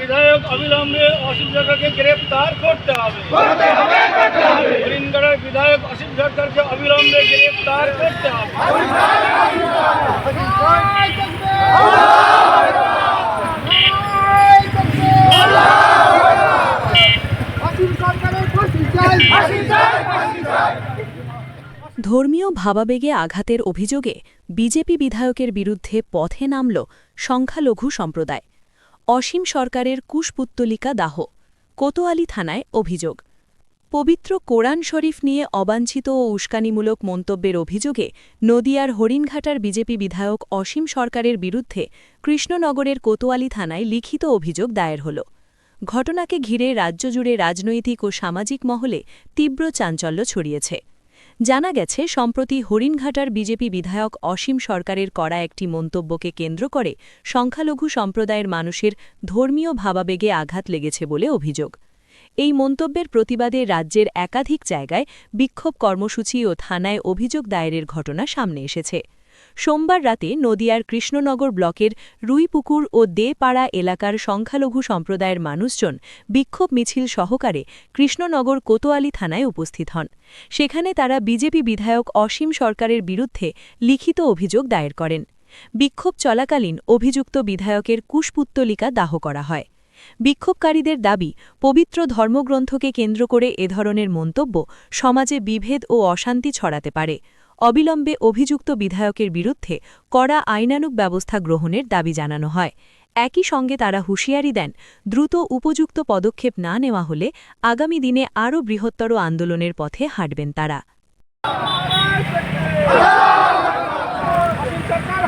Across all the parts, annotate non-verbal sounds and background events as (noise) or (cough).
বিধায়ক অবিলম্বে অসীম সরকারকে গ্রেপ্তার করতে হবে। হরিণঘাটার বিধায়ক অসীম সরকারকে অবিলম্বে গ্রেপ্তার করতে হবে। ধর্মীয় ভাবাবেগে আঘাতের অভিযোগে বিজেপি বিধায়কের বিরুদ্ধে পথে নামল সংখ্যালঘু সম্প্রদায়। অসীম সরকারের কুশপুত্তলিকা দাহ, কোতোয়ালি থানায় অভিযোগ। পবিত্র কোরআন শরীফ নিয়ে অবাঞ্ছিত ও উস্কানিমূলক মন্তব্যের অভিযোগে নদিয়ার হরিণঘাটার বিজেপি বিধায়ক অসীম সরকারের বিরুদ্ধে কৃষ্ণনগরের কোতোয়ালি থানায় লিখিত অভিযোগ দায়ের হল। ঘটনাকে ঘিরে রাজ্যজুড়ে রাজনৈতিক ও সামাজিক মহলে তীব্র চাঞ্চল্য ছড়িয়েছে। জানা গেছে, সম্প্রতি হরিণঘাটার বিজেপি বিধায়ক অসীম সরকারের করা একটি মন্তব্যকে কেন্দ্র করে সংখ্যালঘু সম্প্রদায়ের মানুষের ধর্মীয় ভাবাবেগে আঘাত লেগেছে বলে অভিযোগ। এই মন্তব্যের প্রতিবাদে রাজ্যের একাধিক জায়গায় বিক্ষোভ কর্মসূচি ও থানায় অভিযোগ দায়েরের ঘটনা সামনে এসেছে। সোমবার রাতে নদিয়ার কৃষ্ণনগর ব্লকের রুইপুকুর ও দেপাড়া এলাকার সংখ্যালঘু সম্প্রদায়ের মানুষজন বিক্ষোভ মিছিল সহকারে কৃষ্ণনগর কোতোয়ালি থানায় উপস্থিত হন। সেখানে তারা বিজেপি বিধায়ক অসীম সরকারের বিরুদ্ধে লিখিত অভিযোগ দায়ের করেন। বিক্ষোভ চলাকালীন অভিযুক্ত বিধায়কের কুশপুত্তলিকা দাহ করা হয়। বিক্ষোভকারীদের দাবি, পবিত্র ধর্মগ্রন্থকে কেন্দ্র করে এ ধরনের মন্তব্য সমাজে বিভেদ ও অশান্তি ছড়াতে পারে। অবিলম্বে অভিযুক্ত বিধায়কের বিরুদ্ধে কড়া আইনানুগ ব্যবস্থা গ্রহণের দাবি জানানো হয়। একই সঙ্গে তারা হুঁশিয়ারি দেন, দ্রুত উপযুক্ত পদক্ষেপ না নেওয়া হলে আগামী দিনে আরও বৃহত্তর আন্দোলনের পথে হাঁটবেন তারা। সরকার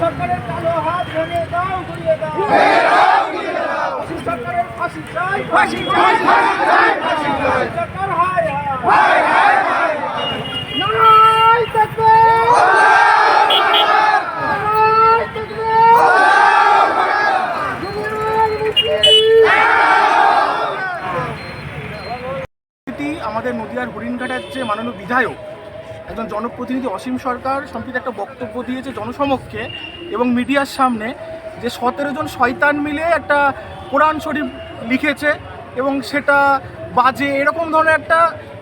সরকারের সরকারের ফাঁসি চাই। ফাঁসি চাই ফাঁসি চাই ফাঁসি চাই। সরকার হায় হায়। হায় হায় থাকবে। আমাদের নদিয়ার হরিণঘাটার যে মাননীয় বিধায়ক একজন জনপ্রতিনিধি অসীম সরকার সম্প্রতি একটা বক্তব্য দিয়েছে জনসমক্ষে এবং মিডিয়ার সামনে যে সতেরো জন শয়তান মিলে একটা কোরআন শরীফ লিখেছে এবং সেটা বাজে এরকম ধরনের একটা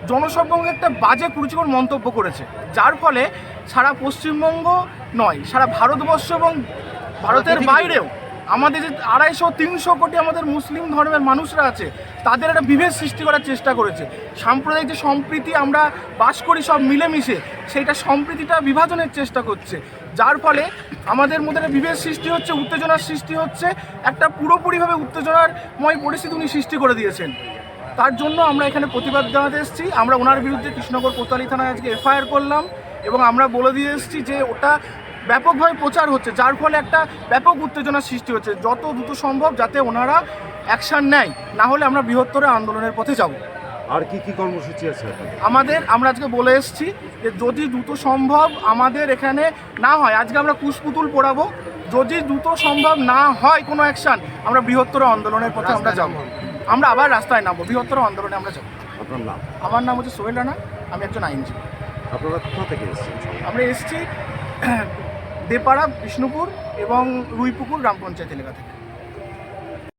জনসমক্ষে একটা বাজে কুরুচিকর মন্তব্য করেছে। যার ফলে সারা পশ্চিমবঙ্গ নয় সারা ভারতবর্ষ এবং ভারতের বাইরেও আমাদের যে আড়াইশো তিনশো কোটি আমাদের মুসলিম ধর্মের মানুষরা আছে তাদের একটা বিভেদ সৃষ্টি করার চেষ্টা করেছে। সাম্প্রদায়িক যে সম্প্রীতি আমরা বাস করি সব মিলেমিশে সেইটা সম্প্রীতিটা বিভাজনের চেষ্টা করছে। যার ফলে আমাদের মধ্যে বিভেদ সৃষ্টি হচ্ছে, উত্তেজনার সৃষ্টি হচ্ছে, একটা পুরোপুরিভাবে উত্তেজনারময় পরিস্থিতি উনি সৃষ্টি করে দিয়েছেন। তার জন্য আমরা এখানে প্রতিবাদ জানাতে এসেছি। আমরা ওনার বিরুদ্ধে কৃষ্ণনগর কোতালি থানায় আজকে এফআইআর করলাম এবং আমরা বলে দিয়ে এসেছি যে ওটা ব্যাপকভাবে প্রচার হচ্ছে, যার ফলে একটা ব্যাপক উত্তেজনার সৃষ্টি হচ্ছে। যত দ্রুত সম্ভব যাতে ওনারা অ্যাকশান নেয়, না হলে আমরা বৃহত্তর আন্দোলনের পথে যাব। আর কি কি কর্মসূচি আছে আমাদের আমরা আজকে বলে এসেছি যে যদি দ্রুত সম্ভব আমাদের এখানে না হয় আজকে আমরা কুশপুতুল পড়াবো। যদি দ্রুত সম্ভব না হয় কোনো অ্যাকশান আমরা বৃহত্তর আন্দোলনের পথে আমরা যাব। আমরা আবার রাস্তায় নামবো বৃহত্তর আন্দোলনে আমরা যাব। আপনার নাম? আমার নাম হচ্ছে সোহেল রানা আমি একজন আইনজীবী। আপনারা কোথা থেকে এসেছেন? আমরা এসেছি (clears throat) দেপাড়া বিষ্ণুপুর এবং রুইপুকুর গ্রাম পঞ্চায়েত এলাকা থেকে।